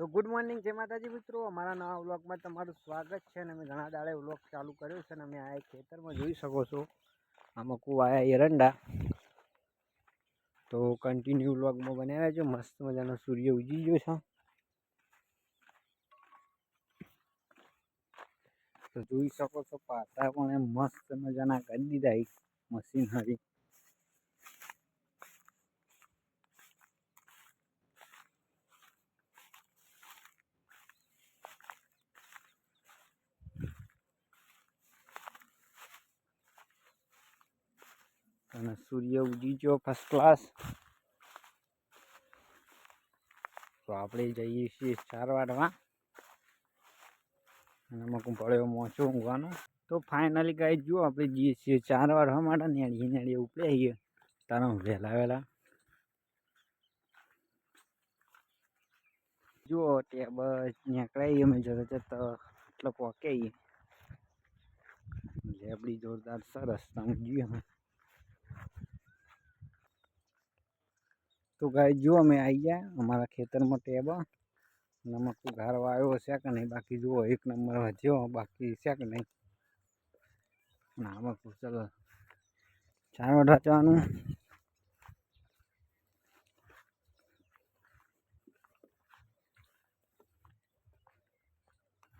તો good morning જય માતાજી મિત્રો. અમારા નવા વ્લોગમાં તમારું સ્વાગત છે અને અમે ઘણા દાડે વ્લોગ ચાલુ કર્યો છે અને અમે આ ખેતરમાં જોઈ શકો છો. આમાં કુવાયા એરંડા. તો કન્ટિન્યુ વ્લોગમાં બન્યા રહેજો મસ્ત મજાનો સૂર્ય ઉજી ગયો છે. તો જોઈ શકો છો, પાટા પણ એમ મસ્ત મજાના કરી દીધા મશીનરી અને સૂર્ય ઉગી ગયો ફર્સ્ટ ક્લાસ તો આપણે જઈએ છીએ ચાર વાટમાં અને અમુક પડ્યો મોચો ઊંઘવાનો. તો ફાઇનલી ગાઈ જુઓ આપણે જઈએ છીએ ચાર વાડવા માટે. નેડીએ નેડીએ ઉપડે આવીએ. તારા વહેલા વહેલા. જુઓ તે બસ નીકળાઈ અમે જતા જતા એટલે પોકે લેબડી જોરદાર સરસ, તમે જોઈએ અમે તો ગાય જો અમે આવી ગયા અમારા ખેતરમાં ટેબ નમક ઘારવા આવ્યો છે કે નહીં બાકી જુઓ એક નંબર વધ્યો બાકી છે કે નહીં ના આમાં ચલો ચાર વાટવા જવાનું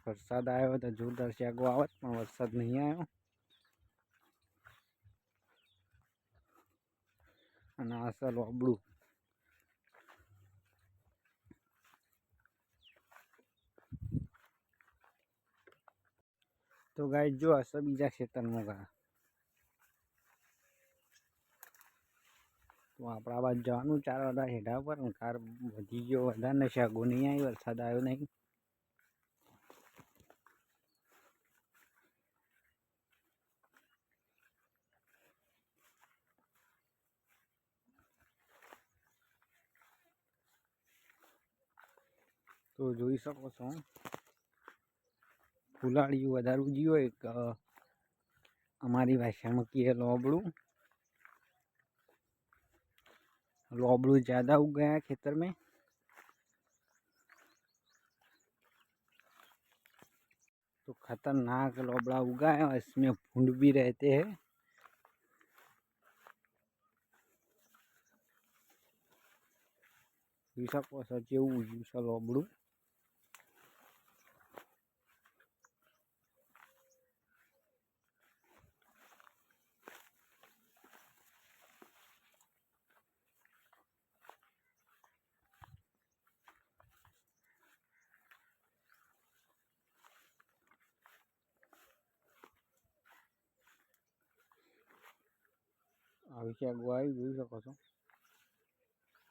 વરસાદ આવ્યો તો જોરદાર શેગો આવત પણ વરસાદ નહીં આવ્યો અને અસલ અબડું તો ગાય જો હશે બીજા ખેતરમાં ગયા તો આપણા બાદ જવાનું ચાર વાળા હેઠા પર કાર વધી ગયો, વધારે નશા શાગો નહીં આવી વરસાદ આવ્યો નહીં. તો જોઈ શકો છો ફુલાળિયું વધારે ઉજી હોય એક અમારી ભાષામાં કહીએ લોબડું लोबड़ू ज़्यादा उग गया है खेतर में तो खतरनाक लोबड़ा उगा है और इसमें भूड भी रहते हैं શકો છો જેવું ઉગ્યું છે આગું આવી જોઈ શકો છો.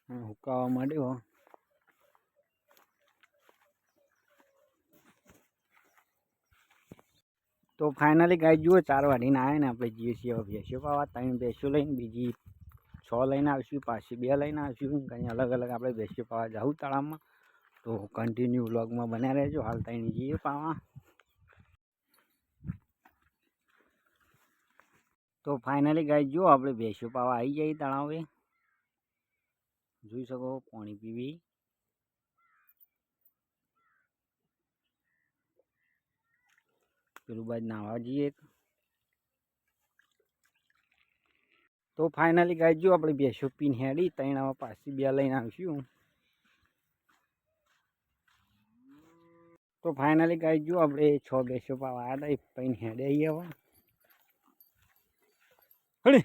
હુકાવા માંડ્યો તો ફાઇનલી ગાય જુઓ ચાર વાઢીને આવે ને આપણે જઈએ છીએ પાવા, ત્રણ ભેંસો લઈને, બીજી છ લઈને આવીશું, પાછી બે લઈને આવીશું. કંઈ અલગ અલગ આપણે ભેંસો પાવા જાઉં તળાવમાં. તો કન્ટિન્યુ વ્લોગમાં બન્યા રહેજો. હાલ ત્રણ જઈએ પાવા. તો ફાઇનલી ગાય જો આપણે ભેંસો પાવા આવી જઈએ તળાવે, જોઈ શકો પાણી પીવી. પેલું બાજુ નાવા જઈએ. તો ફાઇનલી ગાય જો આપણે ભેંસો પીને હેડી ત્રણ આવા પાછી બે લઈને આવીશું. તો ફાઇનલી ગાય જો આપણે છ ભેંસો પાવા આવ્યા હતા એ પૈન હેડે આવી. હવે 빨리